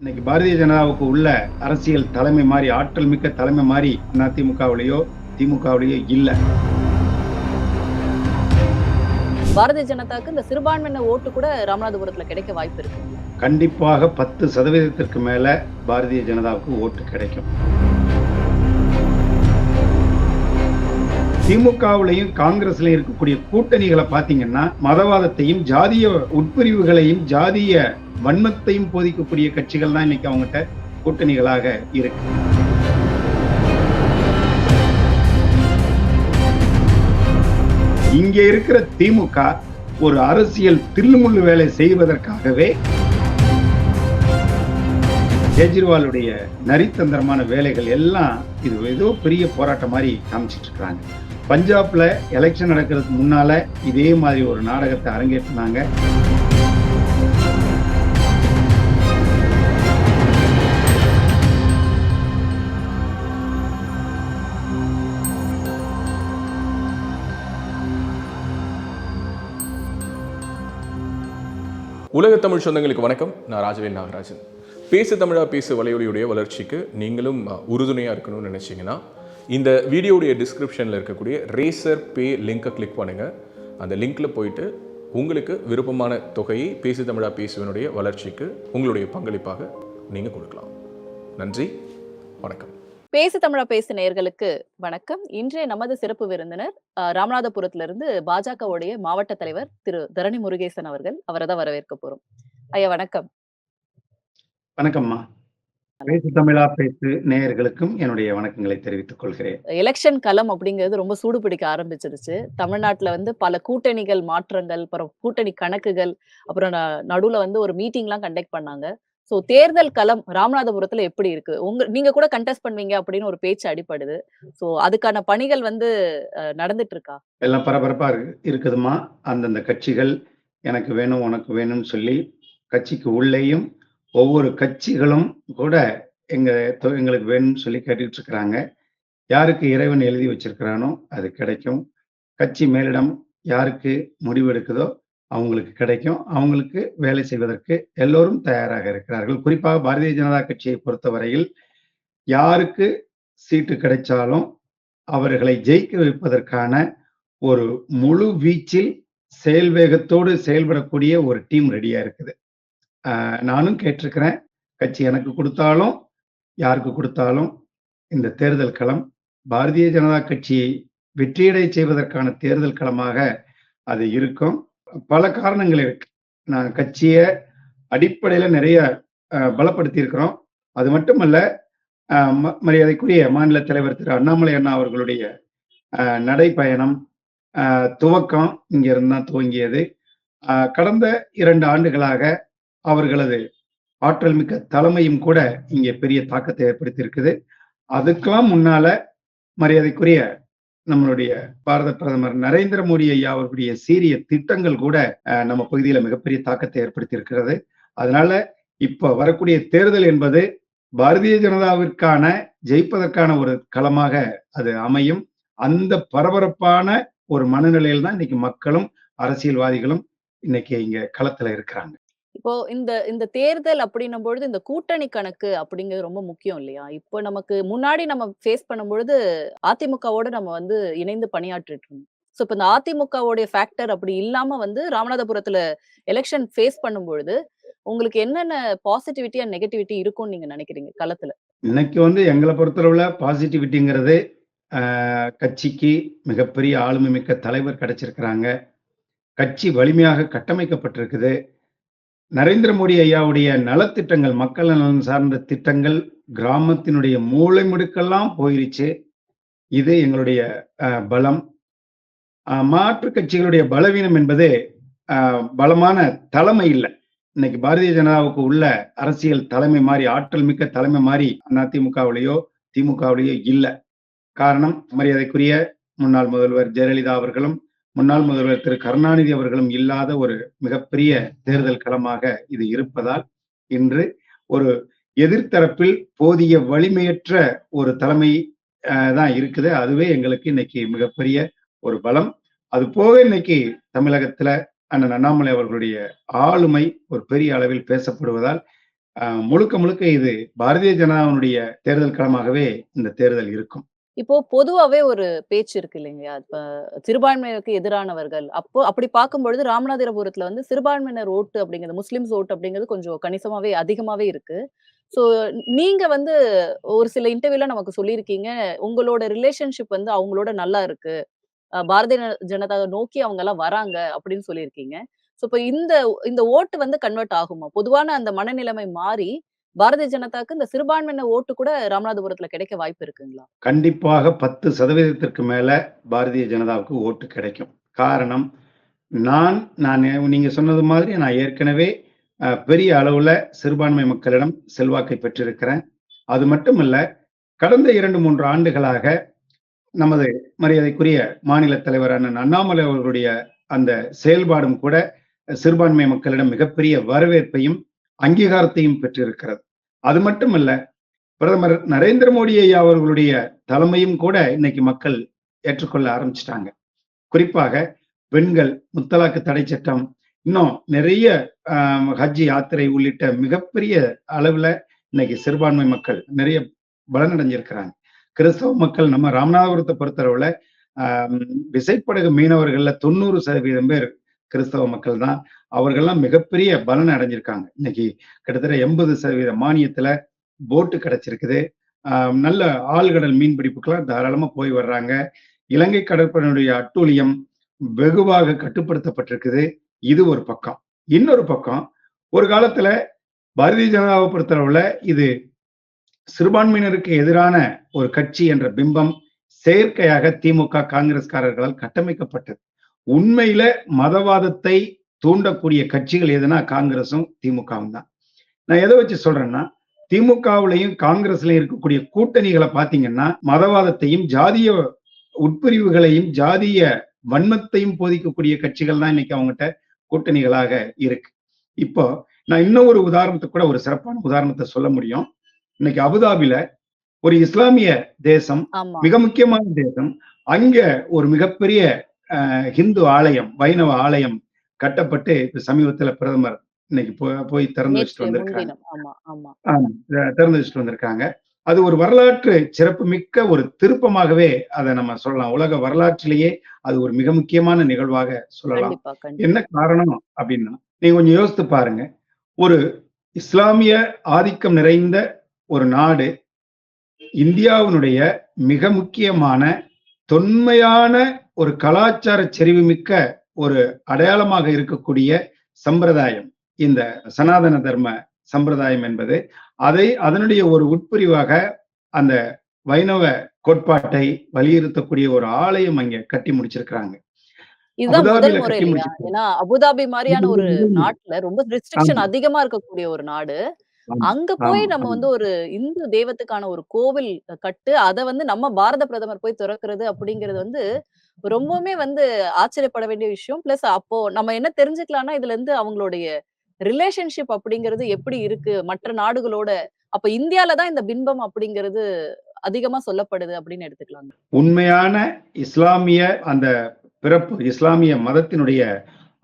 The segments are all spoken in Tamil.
இன்னைக்கு பாரதிய ஜனதாவுக்கு உள்ள அரசியல் தலைமை மாறி ஆற்றல் மிக்க தலைமை மாறி அதிமுகவிலேயோ திமுகவிலேயோ இல்ல. பாரதிய ஜனதாக்கு இந்த சிறுபான்மையின ஓட்டு கூட ராமநாதபுரத்துல கிடைக்க வாய்ப்பு இருக்கு. கண்டிப்பாக பத்து சதவீதத்திற்கு மேல பாரதிய ஜனதாவுக்கு ஓட்டு கிடைக்கும். திமுகவிலையும் காங்கிரஸ்ல இருக்கக்கூடிய கூட்டணிகளை பாத்தீங்கன்னா மதவாதத்தையும் ஜாதிய உட்பிரிவுகளையும் ஜாதிய வன்மத்தையும் போதிக்கக்கூடிய கட்சிகள் தான் இன்னைக்கு அவங்ககிட்ட கூட்டணிகளாக இருக்கு. இங்க இருக்கிற திமுக ஒரு அரசியல் தில்லுமுள்ளு வேலை செய்வதற்காகவே கெஜ்ரிவாலுடைய நரித்தந்திரமான வேலைகள் எல்லாம் இது ஏதோ பெரிய போராட்டம் மாதிரி காமிச்சிட்டு இருக்காங்க. பஞ்சாப்ல எலெக்ஷன் நடக்கிறதுக்கு முன்னால இதே மாதிரி ஒரு நாடகத்தை அரங்கேற்றினாங்க. உலக தமிழ் சொந்தங்களுக்கு வணக்கம். நான் ராஜவேல் நாகராஜன். பேசு தமிழா பேசு வலையொலியுடைய வளர்ச்சிக்கு நீங்களும் உறுதுணையாக உறுதுணையா இருக்கணும்னு நினைச்சீங்கன்னா இந்த வீடியோடைய டிஸ்கிரிப்ஷனில் இருக்கக்கூடிய ரேசர் பே லிங்கை கிளிக் பண்ணுங்க. அந்த லிங்க்ல போயிட்டு உங்களுக்கு விருப்பமான தொகையை பேசு தமிழா பேசுவனுடைய வளர்ச்சிக்கு உங்களுடைய பங்களிப்பாக நீங்க கொடுக்கலாம். நன்றி வணக்கம். பேசு தமிழா பேசு நேயர்களுக்கு வணக்கம். இன்றைய நமது சிறப்பு விருந்தினர் அஹ், ராமநாதபுரத்துல இருந்து பாஜகவுடைய மாவட்ட தலைவர் திரு தரணி முருகேசன் அவர்கள் அவரை தான் வரவேற்க போறோம். ஐயா வணக்கம். வணக்கம்மா. பேசு தமிழா பேசு நேயர்களுக்கும் என்னுடைய வணக்கங்களை தெரிவித்துக் கொள்கிறேன். எலெக்ஷன் களம் அப்படிங்கிறது ரொம்ப சூடு பிடிக்க ஆரம்பிச்சிருச்சு. தமிழ்நாட்டுல வந்து பல கூட்டணிகள் மாற்றங்கள் அப்புறம் கூட்டணி கணக்குகள் அப்புறம் நடுவுல வந்து ஒரு மீட்டிங் எல்லாம் கண்டக்ட் பண்ணாங்க. சோ தேர்தல் களம் ராமநாதபுரத்துல எப்படி இருக்கு? உங்க நீங்க கூட கண்டெஸ்ட் பண்ணுவீங்க அப்படின்னு ஒரு பேச்சு அடிப்படுது சோ அதுக்கான பணிகள் வந்து நடந்துட்டு இருக்கா எல்லாம் பரபரப்பா இருக்கு இருக்குதுமா அந்தந்த கட்சிகள் எனக்கு வேணும் உனக்கு வேணும்னு சொல்லி கட்சிக்கு உள்ளேயும் ஒவ்வொரு கட்சிகளும் கூட எங்க எங்களுக்கு வேணும்னு சொல்லி கேட்டுட்டு இருக்கிறாங்க யாருக்கு இறைவன் எழுதி வச்சிருக்கிறானோ அது கிடைக்கும். கட்சி மேலிடம் யாருக்கு முடிவு எடுக்குதோ அவங்களுக்கு கிடைக்கும். அவங்களுக்கு வேலை செய்வதற்கு எல்லோரும் தயாராக இருக்கிறார்கள். குறிப்பாக பாரதிய ஜனதா கட்சியை பொறுத்தவரையில் யாருக்கு சீட்டு கிடைச்சாலும் அவர்களை ஜெயிக்க வைப்பதற்கான ஒரு முழு வீச்சில் செயல் வேகத்தோடு செயல்படக்கூடிய ஒரு டீம் ரெடியா இருக்குது. நானும் கேட்டிருக்கிறேன். கட்சி எனக்கு கொடுத்தாலும் யாருக்கு கொடுத்தாலும் இந்த தேர்தல் களம் பாரதிய ஜனதா கட்சியை வெற்றியடை செய்வதற்கான தேர்தல் களமாக அது இருக்கும். பல காரணங்கள் இருக்கு. நான் கட்சியை அடிப்படையில் நிறைய பலப்படுத்தியிருக்கிறோம். பலப்படுத்தி இருக்கிறோம் அது மட்டுமல்ல ம- மரியாதைக்குரிய மாநில தலைவர் திரு அண்ணாமலை அண்ணா அவர்களுடைய நடைப்பயணம் துவக்கம் இங்கிருந்து இருந்தான் துவங்கியது கடந்த இரண்டு ஆண்டுகளாக அவர்களது ஆற்றல் மிக்க தலைமையும் கூட இங்கே பெரிய தாக்கத்தை ஏற்படுத்தியிருக்குது. அதுக்கெல்லாம் முன்னால மரியாதைக்குரிய நம்மளுடைய பாரத பிரதமர் நரேந்திர மோடி ஐயா அவர்களுடைய சீரிய திட்டங்கள் கூட நம்ம பகுதியில மிகப்பெரிய தாக்கத்தை ஏற்படுத்தி இருக்கிறது அதனால இப்ப வரக்கூடிய தேர்தல் என்பது பாரதிய ஜனதாவிற்கான ஜெயிப்பதற்கான ஒரு களமாக அது அமையும். அந்த பரபரப்பான ஒரு மனநிலையில் தான் இன்னைக்கு மக்களும் அரசியல்வாதிகளும் இன்னைக்கு இங்க களத்துல இருக்கிறாங்க. இப்போ இந்த இந்த தேர்தல் அப்படின்னும் பொழுது இந்த கூட்டணி கணக்கு அப்படிங்கிறது ரொம்ப முக்கியம் இல்லையா? இப்போ நமக்கு முன்னாடி நம்ம ஃபேஸ் பண்ணும்பொழுது அதிமுகவோட நம்ம வந்து இணைந்து பணியாற்றிட்டு இருந்தோம் ஸோ இப்போ இந்த அதிமுகவோடைய ஃபேக்டர் அப்படி இல்லாம வந்து ராமநாதபுரத்துல எலெக்ஷன் ஃபேஸ் பண்ணும்பொழுது உங்களுக்கு என்னென்ன பாசிட்டிவிட்டி அண்ட் நெகட்டிவிட்டி இருக்கும்னு நீங்க நினைக்கிறீங்க களத்துல? இன்னைக்கு வந்து எங்களை பொறுத்தளவுல பாசிட்டிவிட்டிங்கிறது கட்சிக்கு மிகப்பெரிய ஆளுமை மிக்க தலைவர் கிடைச்சிருக்கிறாங்க. கட்சி வலிமையாக கட்டமைக்கப்பட்டிருக்குது. நரேந்திர மோடி ஐயாவுடைய நலத்திட்டங்கள் மக்கள் நலன் சார்ந்த திட்டங்கள் கிராமத்தினுடைய மூளை முடுக்கெல்லாம் போயிருச்சு. இது எங்களுடைய பலம். மாற்று கட்சிகளுடைய பலவீனம் என்பது பலமான தலைமை இல்லை. இன்னைக்கு பாரதிய ஜனதாவுக்கு உள்ள அரசியல் தலைமை மாறி ஆற்றல் மிக்க தலைமை மாறி அதிமுகவிலேயோ திமுகவிலேயோ இல்லை. காரணம் மரியாதைக்குரிய முன்னாள் முதல்வர் ஜெயலலிதா அவர்களும் முன்னாள் முதல்வர் திரு கருணாநிதி அவர்களும் இல்லாத ஒரு மிகப்பெரிய தேர்தல் களமாக இது இருப்பதால் இன்று ஒரு எதிர்த்தரப்பில் போதிய வலிமையற்ற ஒரு தலைமை ஆஹ், தான் இருக்குது. அதுவே எங்களுக்கு இன்னைக்கு மிகப்பெரிய ஒரு பலம். அது போக இன்னைக்கு தமிழகத்துல அண்ணன் அண்ணாமலை அவர்களுடைய ஆளுமை ஒரு பெரிய அளவில் பேசப்படுவதால் ஆஹ், முழுக்க முழுக்க இது பாரதிய ஜனதாவினுடைய தேர்தல் களமாகவே இந்த தேர்தல் இருக்கும். இப்போ பொதுவாவே ஒரு பேச்சு இருக்கு இல்லைங்களா? இப்ப சிறுபான்மையினருக்கு எதிரானவர்கள். அப்போ அப்படி பார்க்கும்பொழுது ராமநாதபுரத்துல வந்து சிறுபான்மையினர் ஓட்டு அப்படிங்கிறது முஸ்லிம்ஸ் ஓட்டு அப்படிங்கிறது கொஞ்சம் கணிசமாவே அதிகமாவே இருக்கு. ஸோ நீங்க வந்து ஒரு சில இன்டர்வியூல நமக்கு சொல்லியிருக்கீங்க உங்களோட ரிலேஷன்ஷிப் வந்து அவங்களோட நல்லா இருக்கு. பாரதிய ஜனதாவை நோக்கி அவங்க எல்லாம் வராங்க அப்படின்னு சொல்லியிருக்கீங்க. ஸோ இப்போ இந்த இந்த ஓட்டு வந்து கன்வெர்ட் ஆகுமா? பொதுவான அந்த மனநிலைமை மாறி பாரதிய ஜனதாக்கு இந்த சிறுபான்மையின ஓட்டு கூட ராமநாதபுரத்துல கிடைக்க வாய்ப்பு இருக்குங்களா? கண்டிப்பாக பத்து சதவீதத்திற்கு மேல பாரதிய ஜனதாவுக்கு ஓட்டு கிடைக்கும். காரணம் நான் நான் நீங்க சொன்னது மாதிரி நான் ஏற்கனவே பெரிய அளவுல சிறுபான்மை மக்களிடம் செல்வாக்கை பெற்றிருக்கிறேன். அது மட்டுமல்ல கடந்த இரண்டு மூன்று ஆண்டுகளாக நமது மரியாதைக்குரிய மாநில தலைவர் அண்ணன் அண்ணாமலை அவர்களுடைய அந்த செயல்பாடும் கூட சிறுபான்மை மக்களிடம் மிகப்பெரிய வரவேற்பையும் அங்கீகாரத்தையும் பெற்றிருக்கிறது. அது மட்டுமல்ல பிரதமர் நரேந்திர மோடி ஐயா அவர்களுடைய தலைமையும் கூட இன்னைக்கு மக்கள் ஏற்றுக்கொள்ள ஆரம்பிச்சிட்டாங்க. குறிப்பாக பெண்கள் முத்தலாக்கு தடை சட்டம் இன்னும் நிறைய ஆஹ், ஹஜ் யாத்திரை உள்ளிட்ட மிகப்பெரிய அளவுல இன்னைக்கு சிறுபான்மை மக்கள் நிறைய பலனடைஞ்சிருக்கிறாங்க கிறிஸ்தவ மக்கள் நம்ம ராமநாதபுரத்தை பொறுத்தளவுல ஆஹ், விசைப்படகு மீனவர்கள்ல தொண்ணூறு சதவீதம் பேர் கிறிஸ்தவ மக்கள் தான். அவர்கள்லாம் மிகப்பெரிய பலன் அடைஞ்சிருக்காங்க. இன்னைக்கு கிட்டத்தட்ட எண்பது சதவீத மானியத்துல போட்டு கிடைச்சிருக்குது. நல்ல ஆழ்கடல் மீன்பிடிப்புக்கெல்லாம் தாராளமா போய் வர்றாங்க. இலங்கை கடற்படையினுடைய அட்டூழியம் வெகுவாக கட்டுப்படுத்தப்பட்டிருக்குது. இது ஒரு பக்கம். இன்னொரு பக்கம் ஒரு காலத்துல பாரதிய ஜனதாவை பொறுத்தளவுல இது சிறுபான்மையினருக்கு எதிரான ஒரு கட்சி என்ற பிம்பம் செயற்கையாக திமுக காங்கிரஸ்காரர்களால் கட்டமைக்கப்பட்டது. உண்மையில மதவாதத்தை தூண்டக்கூடிய கட்சிகள் எதுனா காங்கிரஸும் திமுகவும் தான். நான் எதை வச்சு சொல்றேன்னா திமுகவுலையும் காங்கிரஸ்லயும் இருக்கக்கூடிய கூட்டணிகளை பாத்தீங்கன்னா மதவாதத்தையும் ஜாதிய உட்பிரிவுகளையும் ஜாதிய வன்மத்தையும் போதிக்கக்கூடிய கட்சிகள் தான் இன்னைக்கு அவங்ககிட்ட கூட்டணிகளாக இருக்கு. இப்போ நான் இன்னும் ஒரு உதாரணத்தை கூட ஒரு சிறப்பான உதாரணத்தை சொல்ல முடியும். இன்னைக்கு அபுதாபில ஒரு இஸ்லாமிய தேசம் மிக முக்கியமான தேசம் அங்க ஒரு மிகப்பெரிய ஹிந்து ஆலயம் வைணவ ஆலயம் கட்டப்பட்டு இப்ப சமீபத்துல பிரதமர் இன்னைக்கு போய் திறந்து வச்சுட்டு வந்திருக்காங்க திறந்து வச்சுட்டு வந்திருக்காங்க. அது ஒரு வரலாற்று சிறப்பு மிக்க ஒரு திருப்பமாகவே அதை நம்ம சொல்லலாம். உலக வரலாற்றிலேயே அது ஒரு மிக முக்கியமான நிகழ்வாக சொல்லலாம். என்ன காரணம் அப்படின்னா நீங்க கொஞ்சம் யோசித்து பாருங்க. ஒரு இஸ்லாமிய ஆதிக்கம் நிறைந்த ஒரு நாடு இந்தியாவினுடைய மிக முக்கியமான தொன்மையான ஒரு கலாச்சார செறிவுமிக்க ஒரு அடையாளமாக இருக்கக்கூடிய சம்பிரதாயம் இந்த சனாதன தர்ம சம்பிரதாயம் என்பது அதை அதனுடைய ஒரு உட்பிரிவாக அந்த வைணவ கோட்பாட்டை வலியுறுத்தக்கூடிய ஒரு ஆலயம் அங்க கட்டி முடிச்சிருக்கிறாங்க இதுதான் முதல் அபுதாபில முறை கட்டி இல்லையா முடிச்சிருக்காங்க ஏன்னா அபுதாபி மாதிரியான ஒரு. நாட்டுல ரொம்ப ரெஸ்ட்ரிக்ஷன். அதிகமா இருக்கக்கூடிய ஒரு நாடு அங்க போய் நம்ம. வந்து ஒரு இந்து தெய்வத்துக்கான ஒரு கோவில் கட்டு அத வந்து நம்ம பாரத பிரதமர் போய் திறக்கிறது அப்படிங்கிறது வந்து ரொம்பவுமே வந்து ஆச்சரியப்பட வேண்டிய விஷயம். பிளஸ் அப்போ நம்ம என்ன தெரிஞ்சுக்கலாம்னா இதுல இருந்து அவங்களுடைய ரிலேஷன்ஷிப் அப்படிங்கிறது எப்படி இருக்கு? மற்ற நாடுகளோட அப்ப இந்தியால தான் இந்த பின்பம் அப்படிங்கிறது அதிகமா சொல்லப்படுது அப்படின்னு எடுத்துக்கலாம் உண்மையான இஸ்லாமிய அந்த பிறப்பு இஸ்லாமிய மதத்தினுடைய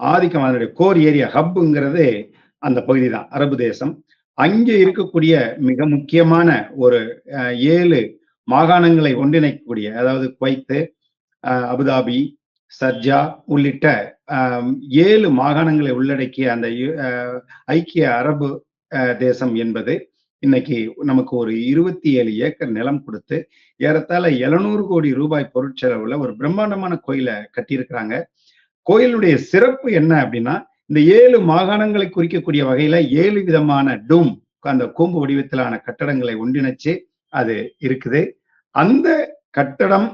ஆதிக்கம் அதனுடைய கோர் ஏரியா ஹப்புங்கிறது அந்த பகுதி தான் அரபு தேசம். அங்கே இருக்கக்கூடிய மிக முக்கியமான ஒரு ஏழு மாகாணங்களை ஒன்றிணைக்கக்கூடிய அதாவது குவைத்து அஹ், அபுதாபி சர்ஜா உள்ளிட்ட ஏழு மாகாணங்களை உள்ளடக்கிய அந்த ஐக்கிய அரபு அஹ், தேசம் என்பது இன்னைக்கு நமக்கு ஒரு இருபத்தி ஏழு ஏக்கர் நிலம் கொடுத்து ஏறத்தாழ எழுநூறு கோடி ரூபாய் பொருட்செலவுல ஒரு பிரம்மாண்டமான கோயிலை கட்டியிருக்கிறாங்க. கோயிலுடைய சிறப்பு என்ன அப்படின்னா இந்த ஏழு மாகாணங்களை குறிக்கக்கூடிய வகையில ஏழு விதமான டூம் அந்த கூம்பு வடிவத்திலான கட்டடங்களை ஒன்றிணைச்சு அது இருக்குது. அந்த கட்டடம்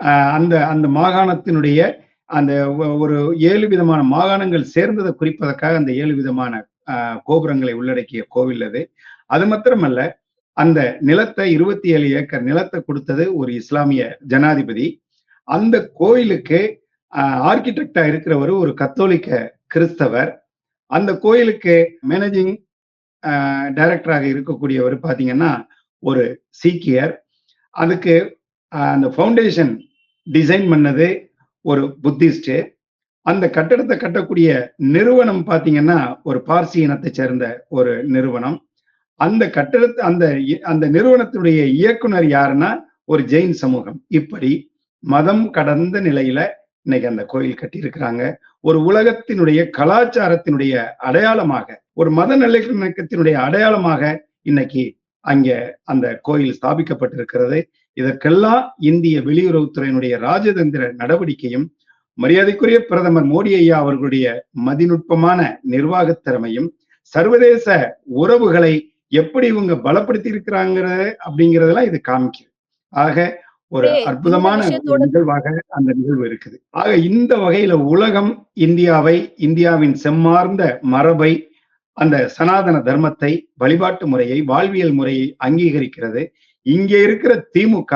ஆஹ், அந்த அந்த மாகாணத்தினுடைய அந்த ஒ- ஒரு ஏழு விதமான மாகாணங்கள் சேர்ந்ததை குறிப்பதற்காக அந்த ஏழு விதமான ஆஹ், கோபுரங்களை உள்ளடக்கிய கோவில் அது. அது மாத்திரமல்ல அந்த நிலத்தை இருபத்தி ஏழு ஏக்கர் நிலத்தை கொடுத்தது ஒரு இஸ்லாமிய ஜனாதிபதி. அந்த கோயிலுக்கு ஆர்கிடெக்டா இருக்கிறவர் ஒரு கத்தோலிக்க கிறிஸ்தவர். அந்த கோயிலுக்கு மேனேஜிங் டைரக்டராக இருக்கக்கூடியவர் பாத்தீங்கன்னா ஒரு சீக்கியர். அதுக்கு அந்த ஃபவுண்டேஷன் டிசைன் பண்ணது ஒரு புத்திஸ்டு அந்த கட்டடத்தை கட்டக்கூடிய நிறுவனம் பாத்தீங்கன்னா ஒரு பார்சி இனத்தை சேர்ந்த ஒரு நிறுவனம். அந்த கட்டடத்தை அந்த அந்த நிறுவனத்துடைய இயக்குனர் யாருன்னா ஒரு ஜெயின் சமூகம். இப்படி மதம் கடந்த நிலையில இன்னைக்கு அந்த கோயில் கட்டியிருக்கிறாங்க. ஒரு உலகத்தினுடைய கலாச்சாரத்தினுடைய அடையாளமாக ஒரு மத நல்லிணக்கத்தினுடைய அடையாளமாக இன்னைக்கு அங்க அந்த கோயில் ஸ்தாபிக்கப்பட்டிருக்கிறது. இதற்கெல்லாம் இந்திய வெளியுறவுத்துறையினுடைய ராஜதந்திர நடவடிக்கையும் மரியாதைக்குரிய பிரதமர் மோடி ஐயா அவர்களுடைய மதிநுட்பமான நிர்வாக திறமையும் சர்வதேச உறவுகளை எப்படி இவங்க பலப்படுத்தி இருக்கிறாங்கிறது அப்படிங்கறதெல்லாம் இது காமிக்குது. ஆக ஒரு அற்புதமான நிகழ்வாக அந்த நிகழ்வு இருக்குது. ஆக இந்த வகையில உலகம் இந்தியாவை இந்தியாவின் செம்மார்ந்த மரபை அந்த சனாதன தர்மத்தை வழிபாட்டு முறையை வாழ்வியல் முறையை அங்கீகரிக்கிறது. இங்கே இருக்கிற திமுக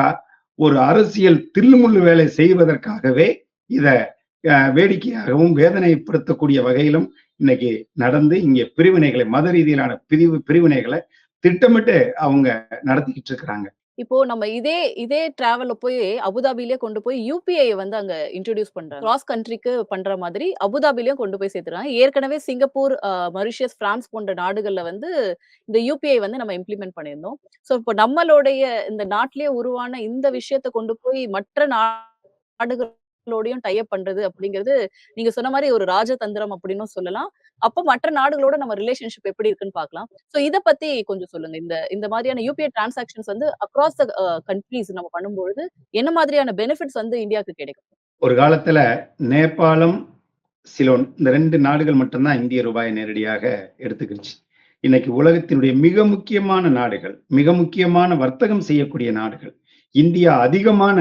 ஒரு அரசியல் தில்லுமுள்ளு வேலை செய்வதற்காகவே இத வேடிக்கையாகவும் வேதனைப்படுத்தக்கூடிய வகையிலும் இன்னைக்கு நடந்து இங்கே பிரிவினைகளை மத ரீதியிலான பிரிவு பிரிவினைகளை திட்டமிட்டு அவங்க நடத்திக்கிட்டு இருக்கிறாங்க. இப்போ நம்ம இதே இதே டிராவல்ல போய் அபுதாபிலேயே கொண்டு போய் யூபிஐ வந்து அங்க இன்ட்ரடியூஸ் பண்றாங்க. கிராஸ் கண்ட்ரிக்கு பண்ற மாதிரி அபுதாபிலயும் கொண்டு போய் சேர்த்துறாங்க ஏற்கனவே சிங்கப்பூர் அஹ், மொரிஷியஸ் பிரான்ஸ் போன்ற நாடுகள்ல வந்து இந்த யூபிஐ வந்து நம்ம இம்ப்ளிமெண்ட் பண்ணியிருந்தோம். சோ இப்போ நம்மளுடைய இந்த நாட்டிலேயே உருவான இந்த விஷயத்தை கொண்டு போய் மற்ற நாடுகளோடையும் டைப் பண்றது அப்படிங்கிறது நீங்க சொன்ன மாதிரி ஒரு ராஜதந்திரம் அப்படின்னு சொல்லலாம். அப்போ மற்ற நாடுகளோட நம்ம ரிலேஷன்ஷிப் எப்படி இருக்குன்னு பார்க்கலாம். சோ இத பத்தி கொஞ்சம் சொல்லுங்க. இந்த இந்த மாதிரியான யூபிஐ டிரான்சாக்ஷன்ஸ் வந்து அக்ராஸ் த கண்ட்ரீஸ் நம்ம பண்ணும்பொழுது என்ன மாதிரியான பெனிஃபிட்ஸ் வந்து இந்தியாவுக்கு கிடைக்கும்? ஒரு காலத்துல நேபாளம் சிலோன் இந்த ரெண்டு நாடுகள் மட்டும்தான் இந்திய ரூபாயை நேரடியாக எடுத்துக்கிடுச்சு இன்னைக்கு உலகத்தினுடைய மிக முக்கியமான நாடுகள் மிக முக்கியமான வர்த்தகம் செய்யக்கூடிய நாடுகள் இந்தியா அதிகமான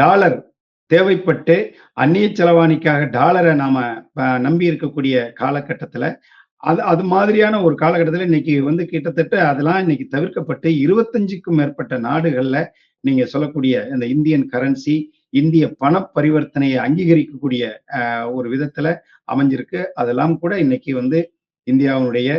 டாலர் தேவைப்பட்டு அந்நிய செலவாணிக்காக டாலரை நாம நம்பி இருக்கக்கூடிய காலகட்டத்துல அது அது மாதிரியான ஒரு காலகட்டத்தில் இன்னைக்கு வந்து கிட்டத்தட்ட அதெல்லாம் இன்னைக்கு தவிர்க்கப்பட்டு இருபத்தஞ்சுக்கும் மேற்பட்ட நாடுகளில் நீங்க சொல்லக்கூடிய இந்த இந்தியன் கரன்சி இந்திய பண பரிவர்த்தனையை அங்கீகரிக்கக்கூடிய ஒரு விதத்துல அமைஞ்சிருக்கு. அதெல்லாம் கூட இன்னைக்கு வந்து இந்தியாவினுடைய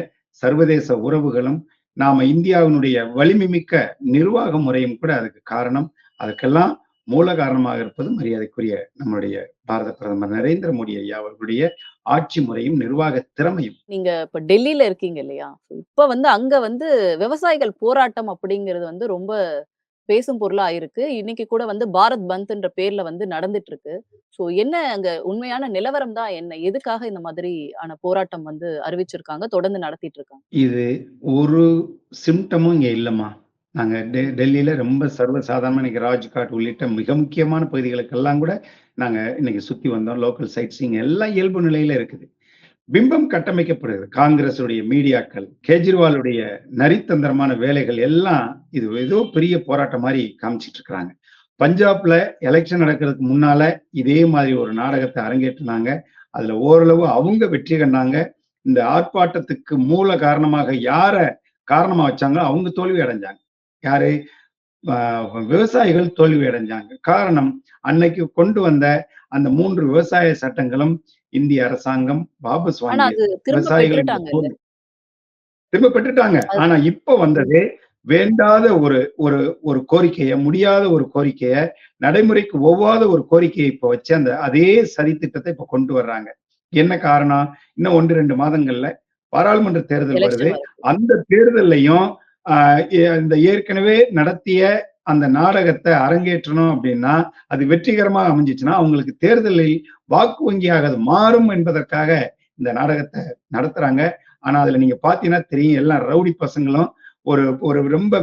சர்வதேச உறவுகளும் நாம இந்தியாவினுடைய வலிமை மிக்க நிர்வாக முறையும் கூட அதுக்கு காரணம். அதுக்கெல்லாம் மூல காரணமாக இருப்பது மரியாதைக்குரிய நம்முடைய பாரத பிரதமர் நரேந்திர மோடி ஐயா அவர்களுடைய ஆட்சி முறையும் நிர்வாக திறமையும். நீங்க இப்ப டெல்லியில இருக்கீங்க இல்லையா? இப்ப வந்து அங்க வந்து விவசாயிகள் போராட்டம் அப்படிங்கிறது வந்து ரொம்ப பேசும் பொருளா இருக்கு. இன்னைக்கு கூட வந்து பாரத் பந்த்ன்ற பேர்ல வந்து நடந்துட்டு இருக்கு சோ என்ன அங்க உண்மையான நிலவரம் தான் என்ன? எதுக்காக இந்த மாதிரி ஆன போராட்டம் வந்து அறிவிச்சிருக்காங்க தொடர்ந்து நடத்திட்டு இருக்காங்க இது ஒரு சிம்டமும் இங்க இல்லைம்மா. நாங்கள் டெ- டெல்லியில ரொம்ப சர்வசாதாரணமாக இன்னைக்கு ராஜ்காட் உள்ளிட்ட மிக முக்கியமான பகுதிகளுக்கெல்லாம் கூட நாங்கள் இன்னைக்கு சுற்றி வந்தோம். லோக்கல் சைட்ஸிங் எல்லாம் இயல்பு நிலையில இருக்குது. பிம்பம் கட்டமைக்கப்படுகிறது காங்கிரஸுடைய மீடியாக்கள் கேஜ்ரிவாலுடைய நரித்தந்திரமான வேலைகள் எல்லாம் இது ஏதோ பெரிய போராட்டம் மாதிரி காமிச்சிட்டு இருக்கிறாங்க பஞ்சாப்ல எலெக்ஷன் நடக்கிறதுக்கு முன்னால இதே மாதிரி ஒரு நாடகத்தை அரங்கேற்றினாங்க. அதுல ஓரளவு அவங்க வெற்றி கண்டாங்க. இந்த ஆர்ப்பாட்டத்துக்கு மூல காரணமாக யார காரணமா வச்சாங்களோ அவங்க தோல்வி அடைஞ்சாங்க. யாரு? விவசாயிகள் தோல்வி அடைஞ்சாங்க. காரணம் அன்னைக்கு கொண்டு வந்த அந்த மூன்று விவசாய சட்டங்களும் இந்திய அரசாங்கம் வாபஸ் திரும்ப விவசாயிகள் பெற்றுட்டாங்க திரும்ப பெற்றுட்டாங்க. ஆனா இப்ப வந்தது வேண்டாத ஒரு ஒரு ஒரு கோரிக்கைய முடியாத ஒரு கோரிக்கைய நடைமுறைக்கு ஒவ்வாத ஒரு கோரிக்கையை இப்ப வச்சு அந்த அதே சதி திட்டத்தை இப்ப கொண்டு வர்றாங்க. என்ன காரணம்? இன்னும் ஒன்று ரெண்டு மாதங்கள்ல பாராளுமன்ற தேர்தல் வருது. அந்த தேர்தல்லையும் இந்த ஏற்கனவே நடத்திய அந்த நாடகத்தை அரங்கேற்றணும் அப்படின்னா அது வெற்றிகரமாக அமைஞ்சிச்சுன்னா அவங்களுக்கு தேர்தலில் வாக்கு வங்கியாக அது மாறும் என்பதற்காக இந்த நாடகத்தை நடத்துறாங்க. ஆனா அதுல நீங்க பாத்தீங்கன்னா தெரியும் எல்லாம் ரவுடி பசங்களும் ஒரு ஒரு ரொம்ப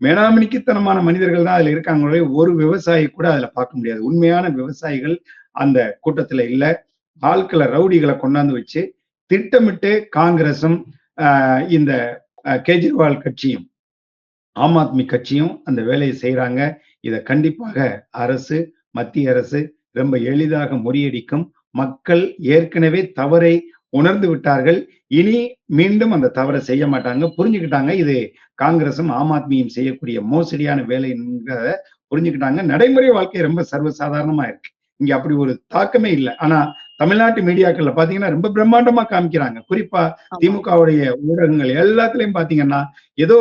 மேனாமினிக்குத்தனமான மனிதர்கள் தான் அதுல இருக்காங்களே ஒரு விவசாயி கூட அதுல பார்க்க முடியாது. உண்மையான விவசாயிகள் அந்த கூட்டத்துல இல்ல. ஆட்களை ரவுடிகளை கொண்டாந்து வச்சு திட்டமிட்டு காங்கிரஸும் இந்த கெஜ்ரிவால் கட்சியும் ஆம் ஆத்மி கட்சியும் அந்த வேலையை செய்யறாங்க இதை கண்டிப்பாக அரசு மத்திய அரசு ரொம்ப எளிதாக முறியடிக்கும். மக்கள் ஏற்கனவே தவறை உணர்ந்து விட்டார்கள். இனி மீண்டும் அந்த தவறை செய்ய மாட்டாங்க. புரிஞ்சுக்கிட்டாங்க. இது காங்கிரசும் ஆம் ஆத்மியும் செய்யக்கூடிய மோசடியான வேலை என்கிறத புரிஞ்சுக்கிட்டாங்க. நடைமுறை வாழ்க்கை ரொம்ப சர்வசாதாரணமா இருக்கு. இங்க அப்படி ஒரு தாக்கமே இல்லை. ஆனா தமிழ்நாட்டு மீடியாக்கள்ல பாத்தீங்கன்னா ரொம்ப பிரம்மாண்டமா காமிக்கிறாங்க குறிப்பா திமுகவுடைய ஊடகங்கள் எல்லாத்துலயும் பாத்தீங்கன்னா ஏதோ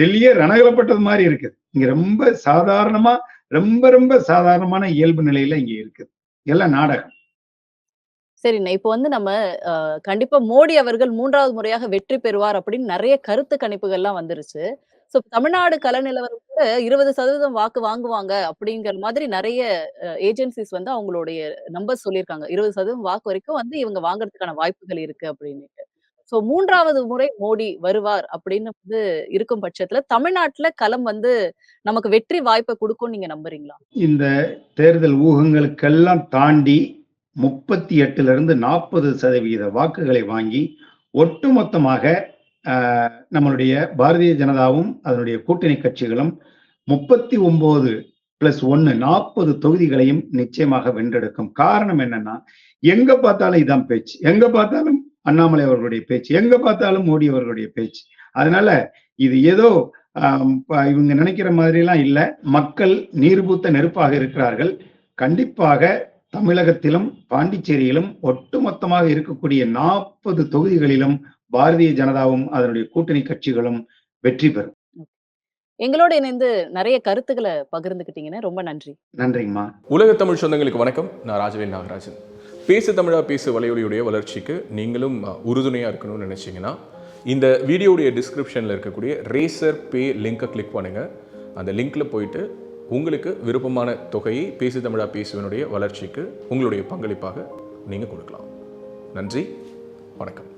டெல்லியே ரணகலப்பட்டது மாதிரி இருக்குது இங்க ரொம்ப சாதாரணமா ரொம்ப ரொம்ப சாதாரணமான இயல்பு நிலையில இங்க இருக்குது எல்லாம் நாடகம் சரிண்ணே. இப்போ வந்து நம்ம கண்டிப்பா மோடி அவர்கள் 3வது முறையாக வெற்றி பெறுவார் அப்படின்னு நெறைய கருத்து கணிப்புகள்லாம் வந்துருச்சு. ஸோ தமிழ்நாடு கல நிலவரம் கூட 20% வாக்கு வாங்குவாங்க அப்படிங்கிற மாதிரி நிறைய ஏஜென்சிஸ் வந்து அவங்களுடைய நம்பர் சொல்லியிருக்காங்க. 20% வாக்கு வரைக்கும் வந்து இவங்க வாங்குறதுக்கான வாய்ப்புகள் இருக்கு அப்படின்னுட்டு. ஸோ மூன்றாவது முறை மோடி வருவார் அப்படின்னு வந்து இருக்கும் பட்சத்துல தமிழ்நாட்டுல களம் வந்து நமக்கு வெற்றி வாய்ப்பை கொடுக்கும் நீங்க நம்புறீங்களா? இந்த தேர்தல் ஊகங்களுக்கெல்லாம் தாண்டி 38லிருந்து 40% வாக்குகளை வாங்கி ஒட்டுமொத்தமாக நம்மளுடைய பாரதிய ஜனதாவும், அதனுடைய கூட்டணி கட்சிகளும் 39 பிளஸ் 1 40 தொகுதிகளையும் நிச்சயமாக வென்றெடுக்கும். காரணம் என்னன்னா, எங்க பார்த்தாலும் இதான் பேச்சு. எங்க பார்த்தாலும் அண்ணாமலை அவர்களுடைய பேச்சு. எங்க பார்த்தாலும் மோடி அவர்களுடைய பேச்சு. அதனால இது ஏதோ இவங்க நினைக்கிற மாதிரிலாம் இல்லை மக்கள் நீர்பூத்த நெருப்பாக இருக்கிறார்கள். கண்டிப்பாக தமிழகத்திலும், பாண்டிச்சேரியிலும் ஒட்டுமொத்தமாக இருக்கக்கூடிய 40 தொகுதிகளிலும் பாரதிய ஜனதாவும், அதனுடைய கூட்டணி கட்சிகளும் வெற்றி பெறும். எங்களோட இணைந்து நெறைய கருத்துக்கள பகிர்ந்துக்கிட்டீங்கண்ணே. ரொம்ப நன்றி. நன்றிங்கம்மா. உலக தமிழ் சொந்தங்களுக்கு வணக்கம். நான் ராஜவேல் நாகராஜன். பேசு தமிழா பேசு வலையொலியுடைய வளர்ச்சிக்கு நீங்களும் அ உறுதுணையா இருக்கணும்னு நினைச்சீங்கன்னா, இந்த வீடியோவுடைய டிஸ்கிரிப்ஷன்ல இருக்கக்கூடிய ரேசர் பே லிங்க கிளிக் பண்ணுங்க. அந்த லிங்க்ல போயிட்டு உங்களுக்கு விருப்பமான தொகையை பேசு தமிழா பேசுவனுடைய வளர்ச்சிக்கு உங்களுடைய பங்களிப்பாக நீங்க கொடுக்கலாம். நன்றி. வணக்கம்.